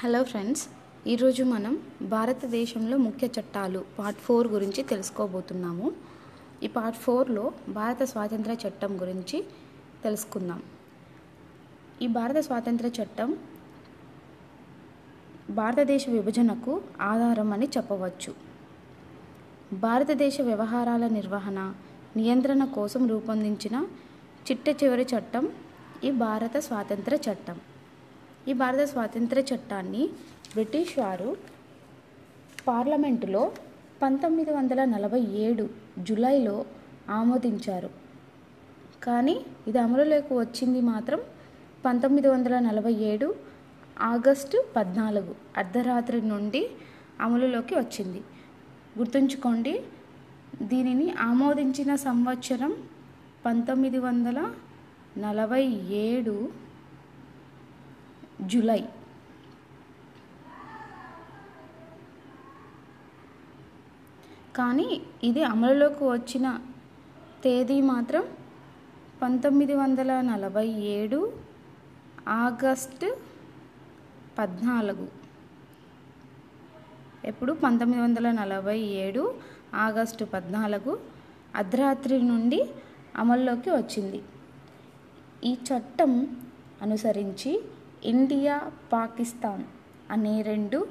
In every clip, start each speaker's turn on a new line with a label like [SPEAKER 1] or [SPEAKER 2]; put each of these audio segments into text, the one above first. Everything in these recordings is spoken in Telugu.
[SPEAKER 1] హలో ఫ్రెండ్స్ ఈరోజు మనం భారతదేశంలో ముఖ్య చట్టాలు పార్ట్ ఫోర్ గురించి తెలుసుకోబోతున్నాము. ఈ పార్ట్ ఫోర్లో భారత స్వాతంత్ర చట్టం గురించి తెలుసుకుందాం. ఈ భారత స్వాతంత్ర చట్టం భారతదేశ విభజనకు ఆధారం అని చెప్పవచ్చు. భారతదేశ వ్యవహారాల నిర్వహణ నియంత్రణ కోసం రూపొందించిన చిట్ట చివరి చట్టం ఈ భారత స్వాతంత్ర చట్టం. ఈ భారత స్వాతంత్ర చట్టాన్ని బ్రిటిష్ వారు పార్లమెంటులో పంతొమ్మిది వందల నలభై ఏడు జూలైలో ఆమోదించారు. కానీ ఇది అమలులోకి వచ్చింది మాత్రం పంతొమ్మిది వందల నలభై ఏడు ఆగస్టు పద్నాలుగు అర్ధరాత్రి నుండి అమలులోకి వచ్చింది. గుర్తుంచుకోండి దీనిని ఆమోదించిన సంవత్సరం పంతొమ్మిది వందల నలభై ఏడు జూలై. కానీ ఇది అమలులోకి వచ్చిన తేదీ మాత్రం పంతొమ్మిది వందల నలభై ఏడు ఆగస్టు పద్నాలుగు. ఎప్పుడు? పంతొమ్మిది వందల నలభై ఏడు ఆగస్టు పద్నాలుగు అర్ధరాత్రి నుండి అమల్లోకి వచ్చింది. ఈ చట్టం అనుసరించి ఇండియా పాకిస్తాన్ అనే రెండు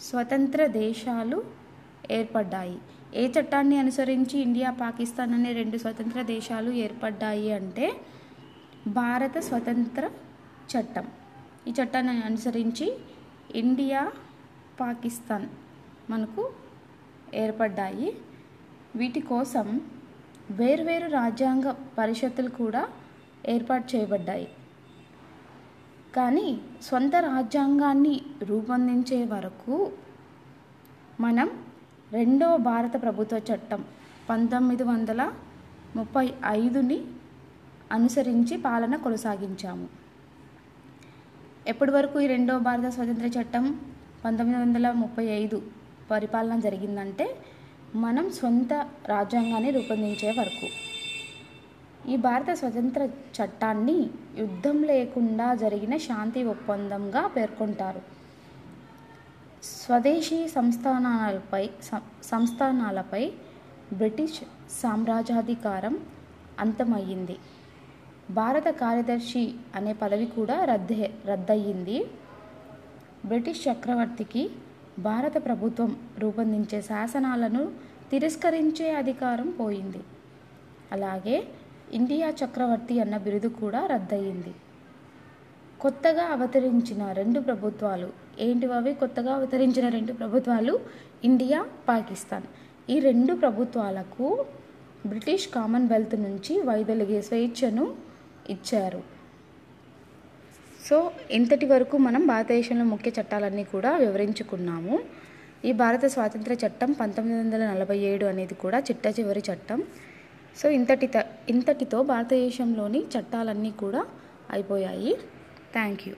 [SPEAKER 1] స్వతంత్ర దేశాలు ఏర్పడ్డాయి. ఏ చట్టాన్ని అనుసరించి ఇండియా పాకిస్తాన్ అనే రెండు స్వతంత్ర దేశాలు ఏర్పడ్డాయి అంటే భారత స్వతంత్ర చట్టం. ఈ చట్టాన్ని అనుసరించి ఇండియా పాకిస్తాన్ మనకు ఏర్పడ్డాయి. వీటి కోసం వేర్వేరు రాజ్యాంగ పరిషత్తులు కూడా ఏర్పాటు చేయబడ్డాయి. కానీ సొంత రాజ్యాంగాన్ని రూపొందించే వరకు మనం రెండో భారత ప్రభుత్వ చట్టం పంతొమ్మిది వందల ముప్పై ఐదుని అనుసరించి పాలన కొనసాగించాము. ఎప్పటి వరకు ఈ రెండో భారత స్వతంత్ర చట్టం పంతొమ్మిది వందల ముప్పై ఐదు పరిపాలన జరిగిందంటే మనం సొంత రాజ్యాంగాన్ని రూపొందించే వరకు. ఈ భారత స్వతంత్ర చట్టాన్ని యుద్ధం లేకుండా జరిగిన శాంతి ఒప్పందంగా పేర్కొంటారు. స్వదేశీ సంస్థానాలపై సంస్థానాలపై బ్రిటిష్ సామ్రాజ్యాధికారం అంతమయ్యింది. భారత కార్యదర్శి అనే పదవి కూడా రద్దే రద్దయింది బ్రిటిష్ చక్రవర్తికి భారత ప్రభుత్వం రూపొందించే శాసనాలను తిరస్కరించే అధికారం పోయింది. అలాగే ఇండియా చక్రవర్తి అన్న బిరుదు కూడా రద్దయింది. కొత్తగా అవతరించిన రెండు ప్రభుత్వాలు ఏంటివవి కొత్తగా అవతరించిన రెండు ప్రభుత్వాలు ఇండియా పాకిస్తాన్. ఈ రెండు ప్రభుత్వాలకు బ్రిటిష్ కామన్వెల్త్ నుంచి వైదొలిగే స్వేచ్ఛను ఇచ్చారు. సో ఇంతటి వరకు మనం భారతదేశంలో ముఖ్య చట్టాలన్నీ కూడా వివరించుకున్నాము. ఈ భారత స్వాతంత్ర చట్టం పంతొమ్మిది వందల నలభై ఏడు అనేది కూడా చిట్ట చివరి చట్టం. సో ఇంతటి ఇంతటితో భారతదేశంలోని చట్టాలన్నీ కూడా అయిపోయాయి. Thank you